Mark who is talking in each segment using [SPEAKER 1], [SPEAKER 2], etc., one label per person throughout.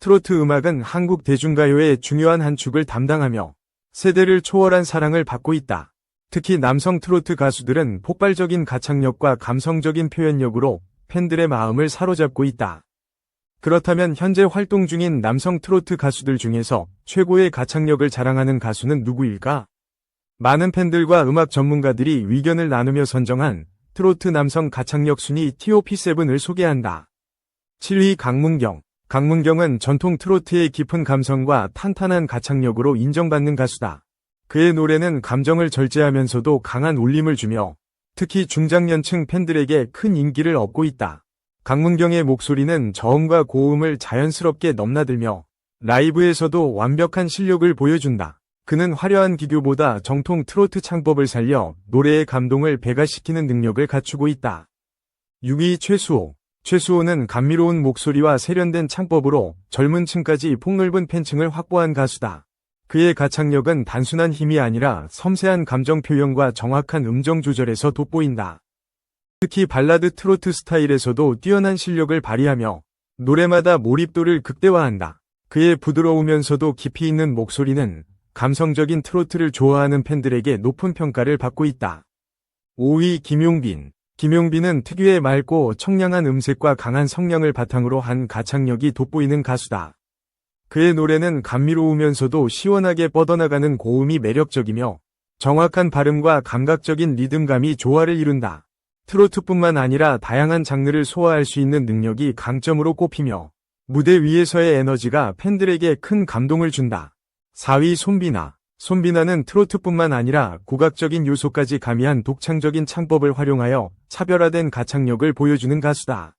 [SPEAKER 1] 트로트 음악은 한국 대중가요의 중요한 한 축을 담당하며 세대를 초월한 사랑을 받고 있다. 특히 남성 트로트 가수들은 폭발적인 가창력과 감성적인 표현력으로 팬들의 마음을 사로잡고 있다. 그렇다면 현재 활동 중인 남성 트로트 가수들 중에서 최고의 가창력을 자랑하는 가수는 누구일까? 많은 팬들과 음악 전문가들이 의견을 나누며 선정한 트로트 남성 가창력 순위 TOP7을 소개한다. 7위 강문경. 강문경은 전통 트로트의 깊은 감성과 탄탄한 가창력으로 인정받는 가수다. 그의 노래는 감정을 절제하면서도 강한 울림을 주며 특히 중장년층 팬들에게 큰 인기를 얻고 있다. 강문경의 목소리는 저음과 고음을 자연스럽게 넘나들며 라이브에서도 완벽한 실력을 보여준다. 그는 화려한 기교보다 정통 트로트 창법을 살려 노래의 감동을 배가시키는 능력을 갖추고 있다. 6위 최수호. 최수호는 감미로운 목소리와 세련된 창법으로 젊은 층까지 폭넓은 팬층을 확보한 가수다. 그의 가창력은 단순한 힘이 아니라 섬세한 감정 표현과 정확한 음정 조절에서 돋보인다. 특히 발라드 트로트 스타일에서도 뛰어난 실력을 발휘하며 노래마다 몰입도를 극대화한다. 그의 부드러우면서도 깊이 있는 목소리는 감성적인 트로트를 좋아하는 팬들에게 높은 평가를 받고 있다. 5위 김용빈. 김용빈은 특유의 맑고 청량한 음색과 강한 성량을 바탕으로 한 가창력이 돋보이는 가수다. 그의 노래는 감미로우면서도 시원하게 뻗어나가는 고음이 매력적이며 정확한 발음과 감각적인 리듬감이 조화를 이룬다. 트로트뿐만 아니라 다양한 장르를 소화할 수 있는 능력이 강점으로 꼽히며 무대 위에서의 에너지가 팬들에게 큰 감동을 준다. 4위 손비나. 손비나는 트로트뿐만 아니라 국악적인 요소까지 가미한 독창적인 창법을 활용하여 차별화된 가창력을 보여주는 가수다.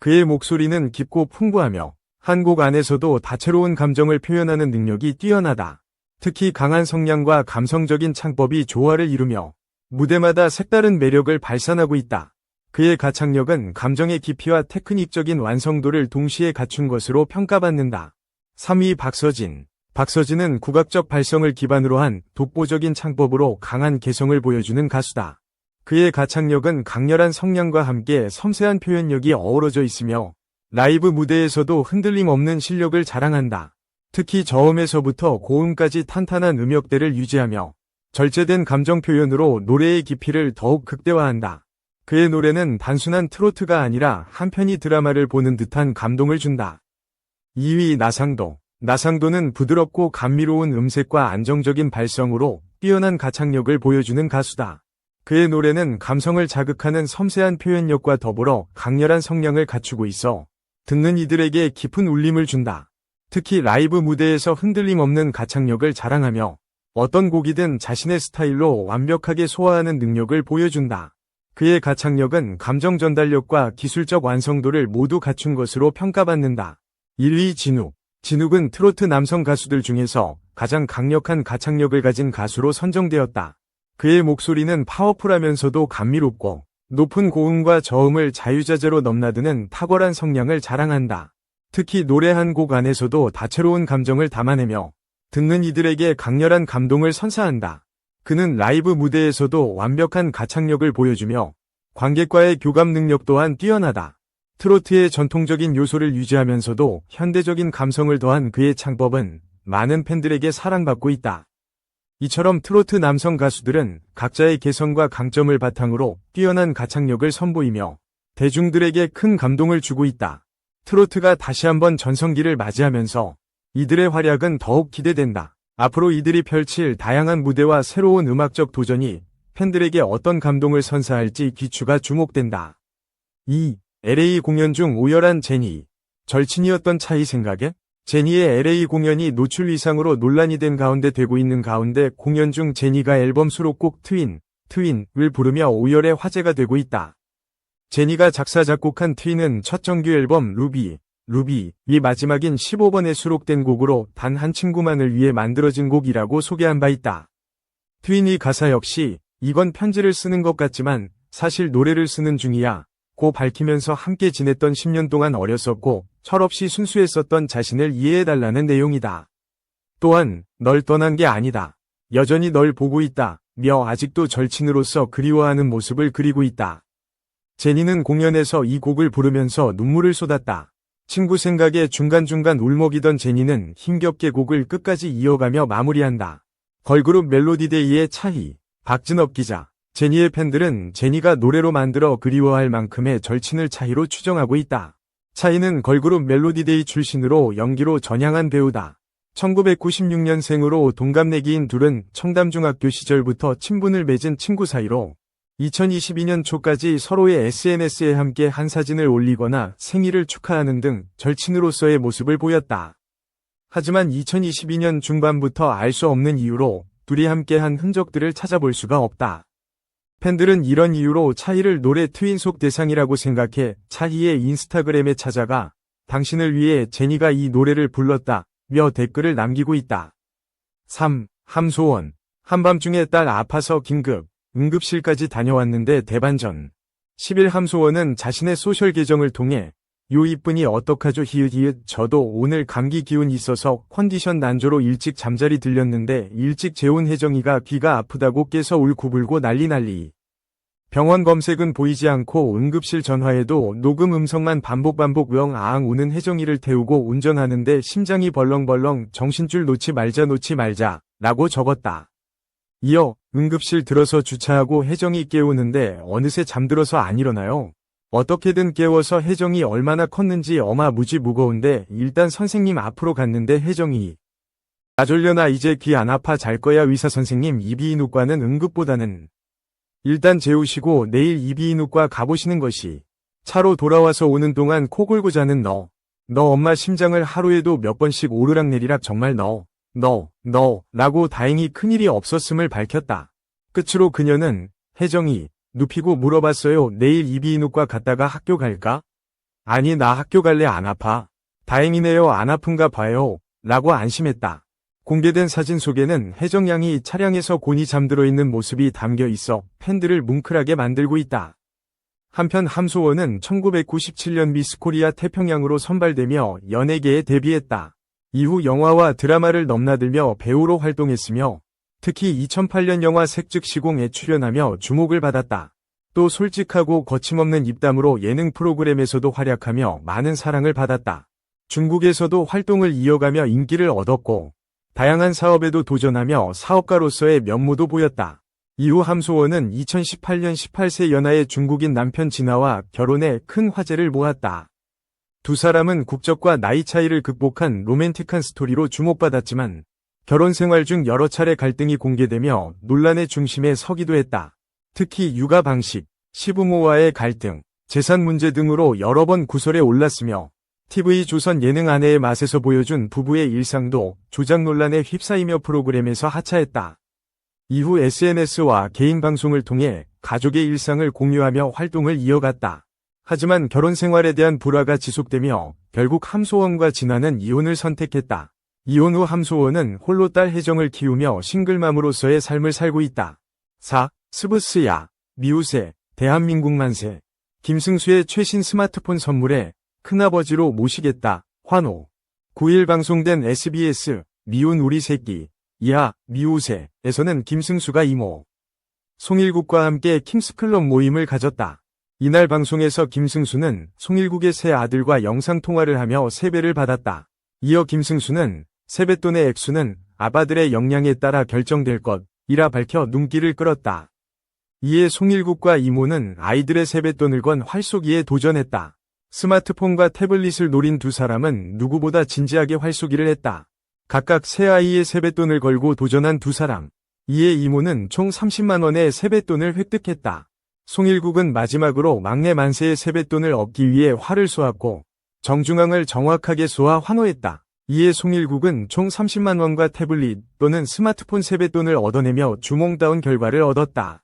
[SPEAKER 1] 그의 목소리는 깊고 풍부하며 한 곡 안에서도 다채로운 감정을 표현하는 능력이 뛰어나다. 특히 강한 성량과 감성적인 창법이 조화를 이루며 무대마다 색다른 매력을 발산하고 있다. 그의 가창력은 감정의 깊이와 테크닉적인 완성도를 동시에 갖춘 것으로 평가받는다. 3위 박서진. 박서진은 국악적 발성을 기반으로 한 독보적인 창법으로 강한 개성을 보여주는 가수다. 그의 가창력은 강렬한 성량과 함께 섬세한 표현력이 어우러져 있으며 라이브 무대에서도 흔들림 없는 실력을 자랑한다. 특히 저음에서부터 고음까지 탄탄한 음역대를 유지하며 절제된 감정 표현으로 노래의 깊이를 더욱 극대화한다. 그의 노래는 단순한 트로트가 아니라 한편이 드라마를 보는 듯한 감동을 준다. 2위 나상도. 나상도는 부드럽고 감미로운 음색과 안정적인 발성으로 뛰어난 가창력을 보여주는 가수다. 그의 노래는 감성을 자극하는 섬세한 표현력과 더불어 강렬한 성량을 갖추고 있어 듣는 이들에게 깊은 울림을 준다. 특히 라이브 무대에서 흔들림 없는 가창력을 자랑하며 어떤 곡이든 자신의 스타일로 완벽하게 소화하는 능력을 보여준다. 그의 가창력은 감정 전달력과 기술적 완성도를 모두 갖춘 것으로 평가받는다. 1위 진욱. 진욱은 트로트 남성 가수들 중에서 가장 강력한 가창력을 가진 가수로 선정되었다. 그의 목소리는 파워풀하면서도 감미롭고 높은 고음과 저음을 자유자재로 넘나드는 탁월한 성량을 자랑한다. 특히 노래 한 곡 안에서도 다채로운 감정을 담아내며 듣는 이들에게 강렬한 감동을 선사한다. 그는 라이브 무대에서도 완벽한 가창력을 보여주며 관객과의 교감 능력 또한 뛰어나다. 트로트의 전통적인 요소를 유지하면서도 현대적인 감성을 더한 그의 창법은 많은 팬들에게 사랑받고 있다. 이처럼 트로트 남성 가수들은 각자의 개성과 강점을 바탕으로 뛰어난 가창력을 선보이며 대중들에게 큰 감동을 주고 있다. 트로트가 다시 한번 전성기를 맞이하면서 이들의 활약은 더욱 기대된다. 앞으로 이들이 펼칠 다양한 무대와 새로운 음악적 도전이 팬들에게 어떤 감동을 선사할지 귀추가 주목된다. 2. LA 공연 중 오열한 제니. 절친이었던 차이 생각에? 제니의 LA 공연이 노출 이상으로 논란이 된 가운데 되고 있는 가운데 공연 중 제니가 앨범 수록곡 트윈, 트윈을 부르며 오열의 화제가 되고 있다. 제니가 작사 작곡한 트윈은 첫 정규 앨범 루비, 루비, 이 마지막인 15번에 수록된 곡으로 단 한 친구만을 위해 만들어진 곡이라고 소개한 바 있다. 트윈이 가사 역시 이건 편지를 쓰는 것 같지만 사실 노래를 쓰는 중이야. 고 밝히면서 함께 지냈던 10년 동안 어렸었고 철없이 순수했었던 자신을 이해해달라는 내용이다. 또한 널 떠난 게 아니다. 여전히 널 보고 있다. 며 아직도 절친으로서 그리워하는 모습을 그리고 있다. 제니는 공연에서 이 곡을 부르면서 눈물을 쏟았다. 친구 생각에 중간중간 울먹이던 제니는 힘겹게 곡을 끝까지 이어가며 마무리한다. 걸그룹 멜로디데이의 차희, 박진업 기자. 제니의 팬들은 제니가 노래로 만들어 그리워할 만큼의 절친을 차희로 추정하고 있다. 차희는 걸그룹 멜로디데이 출신으로 연기로 전향한 배우다. 1996년생으로 동갑내기인 둘은 청담중학교 시절부터 친분을 맺은 친구 사이로 2022년 초까지 서로의 SNS에 함께 한 사진을 올리거나 생일을 축하하는 등 절친으로서의 모습을 보였다. 하지만 2022년 중반부터 알 수 없는 이유로 둘이 함께 한 흔적들을 찾아볼 수가 없다. 팬들은 이런 이유로 차이를 노래 트윈속 대상이라고 생각해 차이의 인스타그램에 찾아가 당신을 위해 제니가 이 노래를 불렀다 며 댓글을 남기고 있다. 3. 함소원 한밤중에 딸 아파서 긴급 응급실까지 다녀왔는데 대반전 10일 함소원은 자신의 소셜 계정을 통해 요 이쁜이 어떡하죠 히읗 히읗 저도 오늘 감기 기운 있어서 컨디션 난조로 일찍 잠자리 들렸는데 일찍 재운 혜정이가 귀가 아프다고 깨서 울고불고 난리 난리 병원 검색은 보이지 않고 응급실 전화에도 녹음 음성만 반복 반복 영아앙 우는 혜정이를 태우고 운전하는데 심장이 벌렁벌렁 정신줄 놓지 말자 놓지 말자 라고 적었다. 이어 응급실 들어서 주차하고 혜정이 깨우는데 어느새 잠들어서 안 일어나요. 어떻게든 깨워서 혜정이 얼마나 컸는지 어마무지 무거운데 일단 선생님 앞으로 갔는데 혜정이 나 졸려나 이제 귀 안 아파 잘 거야 의사 선생님 이비인후과는 응급보다는 일단 재우시고 내일 이비인후과 가보시는 것이 차로 돌아와서 오는 동안 코 골고 자는 너. 너 엄마 심장을 하루에도 몇 번씩 오르락내리락 정말 너. 너, 너, 라고 다행히 큰일이 없었음을 밝혔다. 끝으로 그녀는 혜정이 눕히고 물어봤어요. 내일 이비인후과 갔다가 학교 갈까? 아니 나 학교 갈래 안 아파. 다행이네요 안 아픈가 봐요. 라고 안심했다. 공개된 사진 속에는 혜정 양이 차량에서 곤히 잠들어 있는 모습이 담겨 있어 팬들을 뭉클하게 만들고 있다. 한편 함소원은 1997년 미스코리아 태평양으로 선발되며 연예계에 데뷔했다. 이후 영화와 드라마를 넘나들며 배우로 활동했으며 특히 2008년 영화 색즉 시공에 출연하며 주목을 받았다. 또 솔직하고 거침없는 입담으로 예능 프로그램에서도 활약하며 많은 사랑을 받았다. 중국에서도 활동을 이어가며 인기를 얻었고 다양한 사업에도 도전하며 사업가로서의 면모도 보였다. 이후 함소원은 2018년 18세 연하의 중국인 남편 진아와 결혼해 큰 화제를 모았다. 두 사람은 국적과 나이 차이를 극복한 로맨틱한 스토리로 주목받았지만 결혼 생활 중 여러 차례 갈등이 공개되며 논란의 중심에 서기도 했다. 특히 육아 방식, 시부모와의 갈등, 재산 문제 등으로 여러 번 구설에 올랐으며 TV조선 예능 아내의 맛에서 보여준 부부의 일상도 조작 논란에 휩싸이며 프로그램에서 하차했다. 이후 SNS와 개인 방송을 통해 가족의 일상을 공유하며 활동을 이어갔다. 하지만 결혼 생활에 대한 불화가 지속되며 결국 함소원과 진아는 이혼을 선택했다. 이혼 후 함소원은 홀로 딸 혜정을 키우며 싱글맘으로서의 삶을 살고 있다. 4. 스브스야, 미우새, 대한민국 만세. 김승수의 최신 스마트폰 선물에 큰아버지로 모시겠다. 환호. 9일 방송된 SBS 미운 우리 새끼 이하 미우새에서는 김승수가 이모 송일국과 함께 킹스클럽 모임을 가졌다. 이날 방송에서 김승수는 송일국의 새 아들과 영상통화를 하며 세배를 받았다. 이어 김승수는 세뱃돈의 액수는 아바들의 역량에 따라 결정될 것이라 밝혀 눈길을 끌었다. 이에 송일국과 이모는 아이들의 세뱃돈을 건 활쏘기에 도전했다. 스마트폰과 태블릿을 노린 두 사람은 누구보다 진지하게 활쏘기를 했다. 각각 새 아이의 세뱃돈을 걸고 도전한 두 사람. 이에 이모는 총 30만원의 세뱃돈을 획득했다. 송일국은 마지막으로 막내 만세의 세뱃돈을 얻기 위해 활을 쏘았고 정중앙을 정확하게 쏘아 환호했다. 이에 송일국은 총 30만원과 태블릿 또는 스마트폰 세뱃돈을 얻어내며 주몽다운 결과를 얻었다.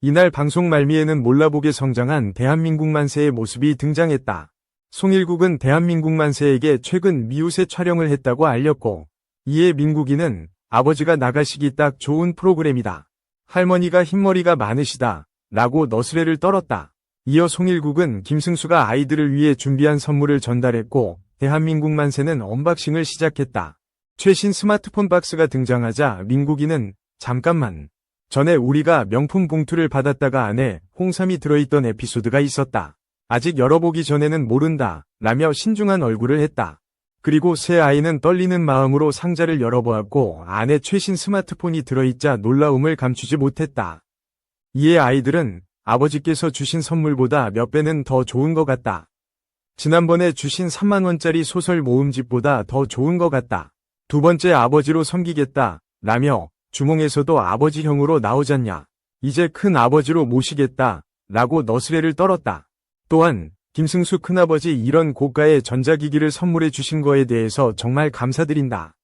[SPEAKER 1] 이날 방송 말미에는 몰라보게 성장한 대한민국 만세의 모습이 등장했다. 송일국은 대한민국 만세에게 최근 미우새 촬영을 했다고 알렸고 이에 민국이는 아버지가 나가시기 딱 좋은 프로그램이다. 할머니가 흰머리가 많으시다. 라고 너스레를 떨었다. 이어 송일국은 김승수가 아이들을 위해 준비한 선물을 전달했고 대한민국 만세는 언박싱을 시작했다. 최신 스마트폰 박스가 등장하자 민국이는 잠깐만 전에 우리가 명품 봉투를 받았다가 안에 홍삼이 들어있던 에피소드가 있었다. 아직 열어보기 전에는 모른다. 라며 신중한 얼굴을 했다. 그리고 새 아이는 떨리는 마음으로 상자를 열어보았고 안에 최신 스마트폰이 들어있자 놀라움을 감추지 못했다. 이에 아이들은 아버지께서 주신 선물보다 몇 배는 더 좋은 것 같다. 지난번에 주신 3만원짜리 소설 모음집보다 더 좋은 것 같다. 두 번째 아버지로 섬기겠다. 라며 주몽에서도 아버지형으로 나오잖냐. 이제 큰 아버지로 모시겠다. 라고 너스레를 떨었다. 또한 김승수 큰아버지 이런 고가의 전자기기를 선물해 주신 거에 대해서 정말 감사드린다.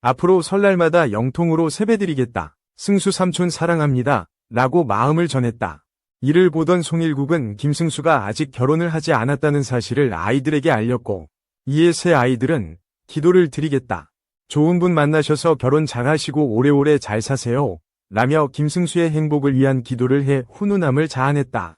[SPEAKER 1] 앞으로 설날마다 영통으로 세배드리겠다. 승수 삼촌 사랑합니다. 라고 마음을 전했다. 이를 보던 송일국은 김승수가 아직 결혼을 하지 않았다는 사실을 아이들에게 알렸고, 이에 새 아이들은 기도를 드리겠다. 좋은 분 만나셔서 결혼 잘하시고 오래오래 잘 사세요. 라며 김승수의 행복을 위한 기도를 해 훈훈함을 자아냈다.